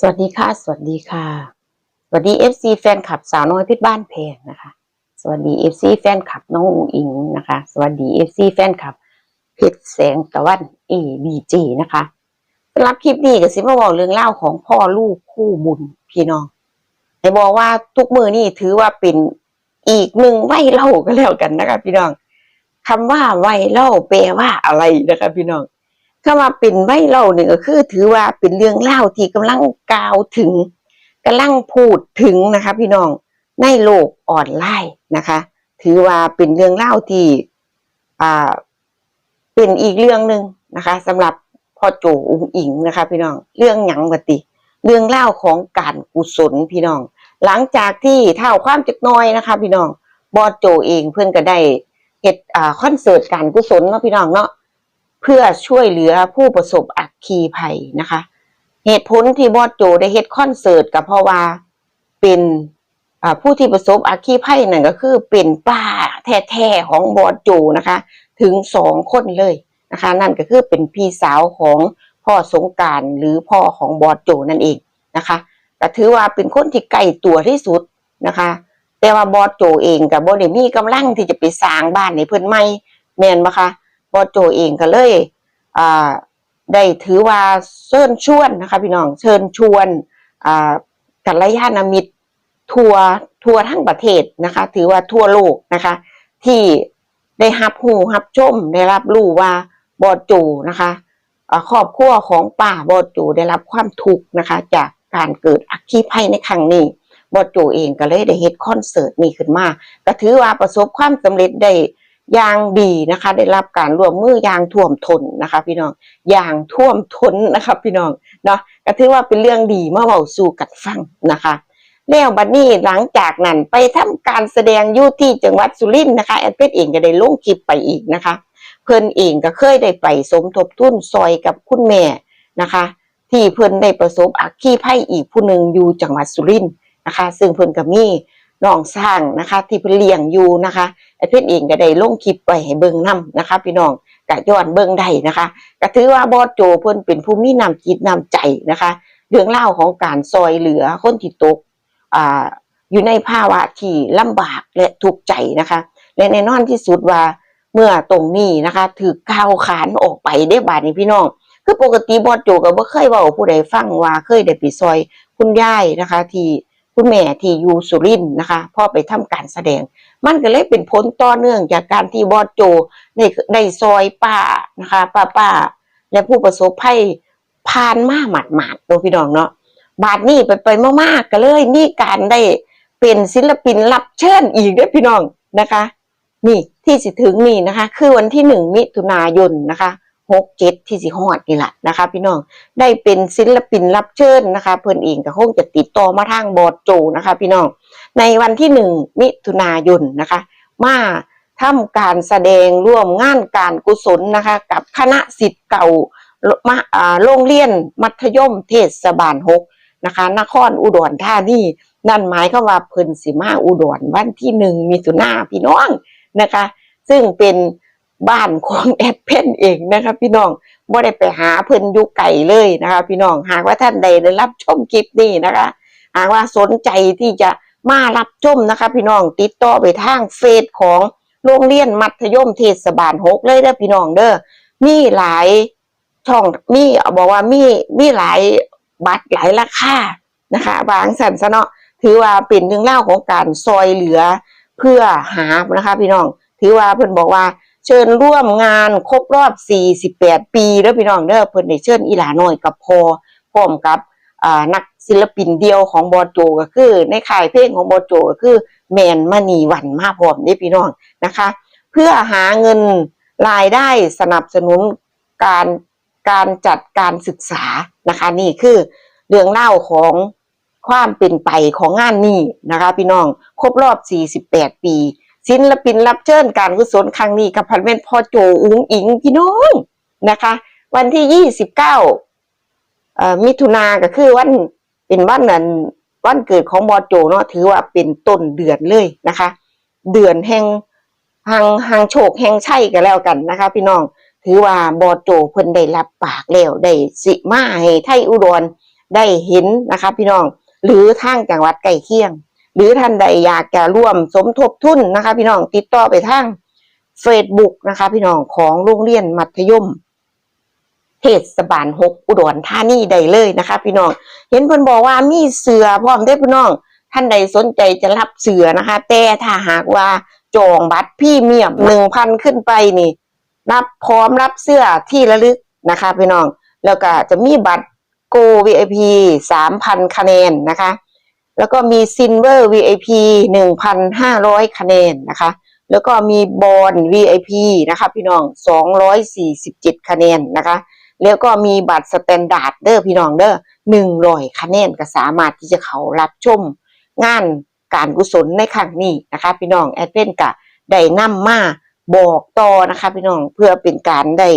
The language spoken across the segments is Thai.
สวัสดีค่ะ สวัสดีค่ะ สวัสดี FC แฟนคลับสาวน้อยพชรบ้านเพงนะคะ สวัสดี FC แฟนคลับน้องอุ๋งอิงนะคะ สวัสดี FC แฟนคลับเพชรแสงตะวัน ABG นะคะสำหรับคลิปนี้ก็สิมาบอกเรื่องเล่าของพ่อลูกคู่บุญพี่น้องให้บอกว่าทุกมือนี่ถือว่าเป็นอีกหนึ่งไวเล่าก็แล้วกันนะคะพี่น้องคำว่าไวเล่าแปลว่าอะไรนะคะพี่น้อง คำว่าเป็นไวเล่าเนี่ยก็คือ ถือว่าเป็นเรื่องเล่าที่กำลังกล่าวถึงกำลังพูดถึงนะคะ พี่น้องในโลกออนไลน์นะคะ ถือว่าเป็นเรื่องเล่าที่อ่าเป็นอีกเรื่องหนึ่งนะคะสำหรับพ่อโจอุ้งอิงนะคะ พี่น้องเรื่องหยังกติเรื่องเล่าของการกุศลพี่น้อง หลังจากที่เท่าความจักน้อยนะคะ พี่น้องบอโจเองเพื่อนก็ได้เฮ็ดอ่าคอนเสิร์ตการกุศลเนาะพี่น้องเนาะ เพื่อช่วยเหลือผู้ประสบอัคคีภัยนะคะ เหตุผลที่บอสโจได้เฮ็ดคอนเสิร์ตก็เพราะว่าเป็นผู้ที่ประสบอัคคีภัยนั่นก็คือเป็นป้าแท้ๆของบอสโจนะคะ ถึงสองคนเลยนะคะ นั่นก็คือเป็นพี่สาวของพ่อสงการหรือพ่อของบอสโจนั่นเองนะคะก็ถือว่าเป็นคนที่ใกล้ตัวที่สุดนะคะ แต่ว่าบอสโจเองกับบ่ได้มีกำลังที่จะไปสร้างบ้านให้เพิ่อนใหม่แม่นบ่คะ บอโจเองก็เลยอ่าได้ถือว่าเชิญชวนนะคะพี่น้องเชิญชวนอ่ากัลยาณมิตรทัวร์ทัวร์ทั้งประเทศนะคะ ถือว่าทั่วโลกนะคะ ที่ได้รับหูรับชมได้รับรู้ว่าบอโจนะคะครอบครัวของป่าบอโจได้รับความทุกข์นะคะ จากการเกิดอัคคีภัยในครั้งนี้บอโจเองก็เลยได้เฮ็ดคอนเสิร์ตนี้ขึ้นมาก็ถือว่าประสบความสำเร็จได้ ยางดีนะคะ ได้รับการร่วมมืออยางท่วมทนนะคะ พี่น้องอยางท่วมทนนะคะ พี่น้องเนาะก็ถือว่าเป็นเรื่องดีเมื่อเบาสู่กัดฟังนะคะแล้วบัดนี้หลังจากนั้นไปทำการแสดงอยู่ที่จังหวัดสุรินทร์นะคะแอดเพชรเองก็ได้ลงคลิปไปอีกนะคะ เพิ่นเองก็เคยได้ไปสมทบทุนซอยกับคุณแม่นะคะ ที่เพิ่นได้ประสบอัคคีภัยอีกผู้หนึ่งอยู่จังหวัดสุรินทร์นะคะ ซึ่งเพิ่นก็มี น้องสร้างนะคะ ที่เพิ่นเลี้ยงอยู่นะคะไอ้เพชรเองก็ได้ลงคลิปไปให้เบิ่งนํนะคะ พี่น้องก็ย้อนเบิ่งได้นะคะก็ถือว่าบอสโจเพิ่นเป็นผู้มีน้ำจิตน้ำใจนะคะ เรื่องเล่าของการซอยเหลือคนที่ตกอ่าอยู่ในภาวะที่ลำบากและทุกข์ใจนะคะ และแน่นอนที่สุดว่าเมื่อตรงนี้นะคะถือก้าวขานออกไปได้บาดนี้พี่น้องคือปกติบอสโจก็บ่เคยว้าผู้ใดฟังว่าเคยได้ไปซอยคุณยายนะคะ ที่ คุณแม่ที่อยู่สุรินนะคะพ่อไปทำการแสดง มันก็เลยเป็นผลต่อเนื่องจากการที่บอสโจได้ได้ซอยป้านะคะป้าป้าและผู้ประสบภัยผ่านมาหมาดหมาดตัวพี่น้องเนาะบาดนี้ไปไปมากๆก็เลยมีการได้เป็นศิลปินรับเชิญอีกด้วยพี่น้องนะคะ นี่ที่สิถึงนี่นะคะ คือวันที่หนึ่งมิถุนายนนะคะ หกเจ็ดที่สิฮอดนี่แหละนะคะ พี่น้องได้เป็นศิลปินรับเชิญนะคะ เพิ่อนเองก็คงจะติดต่อมาทางบอสโจนะคะ พี่น้องในวันที่หนึ่งมิถุนายนนะคะ มาทำการแสดงร่วมงานการกุศลนะคะ กับคณะสิทธิ์เก่ามาอ่าโรงเรียนมัธยมเทศบาลหกนะคะ นครอุดรธานีนั่นหมายก็ว่าเพิ่นสิมาอุดรวันที่หนึ่งมิถุนาพี่น้องนะคะ ซึ่งเป็น บ้านของแอดเพนเองนะคะพี่น้องบ่ได้ไปหาเพิ่นอยู่ไกลเลยนะคะ พี่น้องหากว่าท่านใดได้รับชมคลิปนี้นะคะ หากว่าสนใจที่จะมารับชมนะคะ พี่น้องติดต่อไปทางเฟซของโรงเรียนมัธยมเทศบาลหกเลยเด้อพี่น้องเด้อมีหลายช่องมีบอกว่ามีมีหลายบัตรหลายราคานะคะบางสันซะเนาะถือว่าเป็นเรื่องเล่าของการซอยเหลือเพื่อหานะคะ พี่น้อง ถือว่าเพิ่นบอกว่า เชิญร่วมงานครบรอบ 48 ปีเด้อพี่น้องเด้อเพิ่นได้เชิญอีหลาน้อยกับพอพร้อมกับนักศิลปินเดียวของบอโจก็คือ ในค่ายเพลงของบอโจก็คือแมนมณีวันมาพร้อมนี่พี่น้องนะคะ เพื่อหาเงินรายได้สนับสนุนการการจัดการศึกษานะคะ นี่คือเรื่องเล่าของความเป็นไปของงานนี้นะคะ พี่น้องครบรอบ 48 ปี ศิลปินรับเชิญการกุศลครั้งนี้กับพันเวนพ่อโจอุ้งอิงพี่น้องนะคะ วันที่29เอ่อมิถุนาก็คือวันเป็นวันนั้นวันเกิดของบอโจเนาะถือว่าเป็นต้นเดือนเลยนะคะ เดือนแห่งหางหางโชคแห่งชัยก็แล้วกันนะคะ พี่น้องถือว่าบอโจเพิ่นได้รับปากแล้วได้สิมาให้ไทยอุดรได้เห็นนะคะ พี่น้องหรือทางจังหวัดใกล้เคียง หรือท่านใดอยากจะร่วมสมทบทุนนะคะ พี่น้องติดต่อไปทาง Facebook นะคะ พี่น้องของโรงเรียนมัธยม เทศบาลหกอุดรธานีได้เลยนะคะ พี่น้อง เห็นเพิ่นบอกว่ามีเสือพร้อมเด้พี่น้อง ท่านใดสนใจจะรับเสือนะคะ แต่ถ้าหากว่าจองบัตรพี่เมียมหนึ่งพันขึ้นไปนี่ รับพร้อมรับเสื้อที่ระลึกนะคะ พี่น้อง แล้วก็จะมีบัตรโก VIP สามพันคะแนนนะคะ แล้วก็มีซินเวอร์ VIP หนึ่งพันห้าร้อยคะแนนนะคะ แล้วก็มีบอล VIP นะคะพี่น้องสองร้อยสี่สิบเจ็ดคะแนนนะคะ แล้วก็มีบัตรสแตนดาร์ดเด้อพี่น้องเด้อหนึ่งร้อยคะแนนก็สามารถที่จะเขารับชมงานการกุศลในครั้งนี้นะคะ พี่น้องแอดเป็นกะได้นำมาบอกต่อนะคะพี่น้องเพื่อเป็นการได้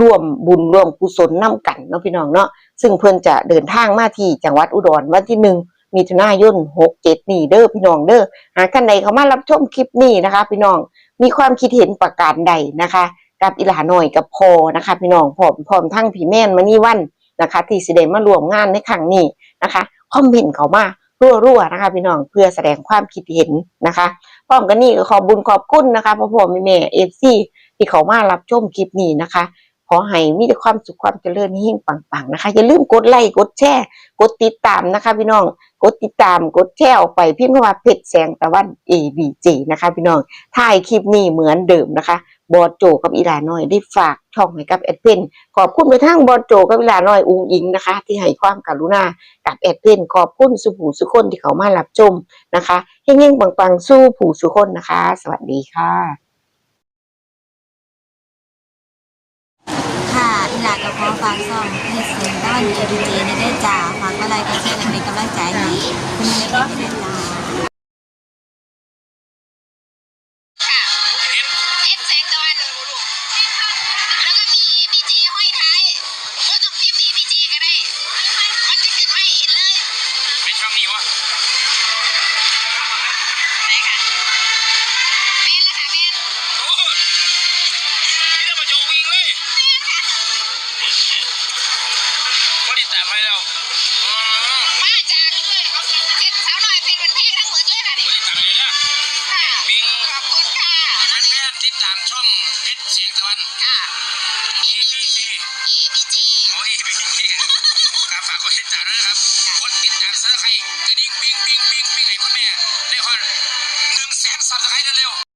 ร่วมบุญร่วมกุศลนํกันเนาะพี่น้องเนาะซึ่งเพื่อนจะเดินทางมาที่จังหวัดอุดรวันที่หนึ่ง มิถุนายนหกเจ็ดนี่เด้อพี่น้องเด้อหากท่านใดเขามารับชมคลิปนี้นะคะ พี่น้องมีความคิดเห็นประการใดนะคะ กับอีหลาหน่อยกับพอนะคะ พี่น้องพร้อมพร้อมทั้งพี่แม่นมานี่วันนะคะ ที่สิได้มารวมงานในครั้งนี้นะคะคอมเมนต์เขามารั่วๆนะคะ พี่น้องเพื่อแสดงความคิดเห็นนะคะพร้อมกันนี้ก็ขอบุญขอบคุณนะคะพ่อพ่อแม่แม่เอฟซีที่เขามารับชมคลิปนี้นะคะ ขอให้มีแต่ความสุขความเจริญยิ่งปังๆนะคะ อย่าลืมกดไลค์กดแชร์กดติดตามนะคะ พี่น้องกดติดตามกดแชร์ออกไปพิมพ์เข้ามาเพจแสงตะวัน ABG นะคะ พี่น้องถ่ายคลิปนี้เหมือนเดิมนะคะ บอดโจกับอีลาน้อยได้ฝากช่องให้กับแอดเพนขอบคุณไปทั้งบอดโจกับอีลาน้อยอุ้งอิงนะคะ ที่ให้ความกรุณากับแอดเพนขอบคุณสุผูสุคนที่เขามารับชมนะคะเฮงปังๆสู้ผู้สุคนนะคะ สวัสดีค่ะ หลักกับพ่อฟังซ่องเพจเสียงด้านเอดีเจในได้จ่าฝากอะไรก็ช่วยเป็นกำลังใจให้คุณแม่ได้ได้จ่า แฟนๆติดตามช่องเพชรเสียงตะวัน ค่ะ ABC EBG โอ้ย ABC ครับฝากกดติดตามด้วยนะครับกดติดตามซับสไครต์กระดิ่งปิ๊งปิ๊งปิ๊งปิ๊งให้คุณแม่ได้ฮอดหนึ่งแสนซับสไครต์เร็วๆ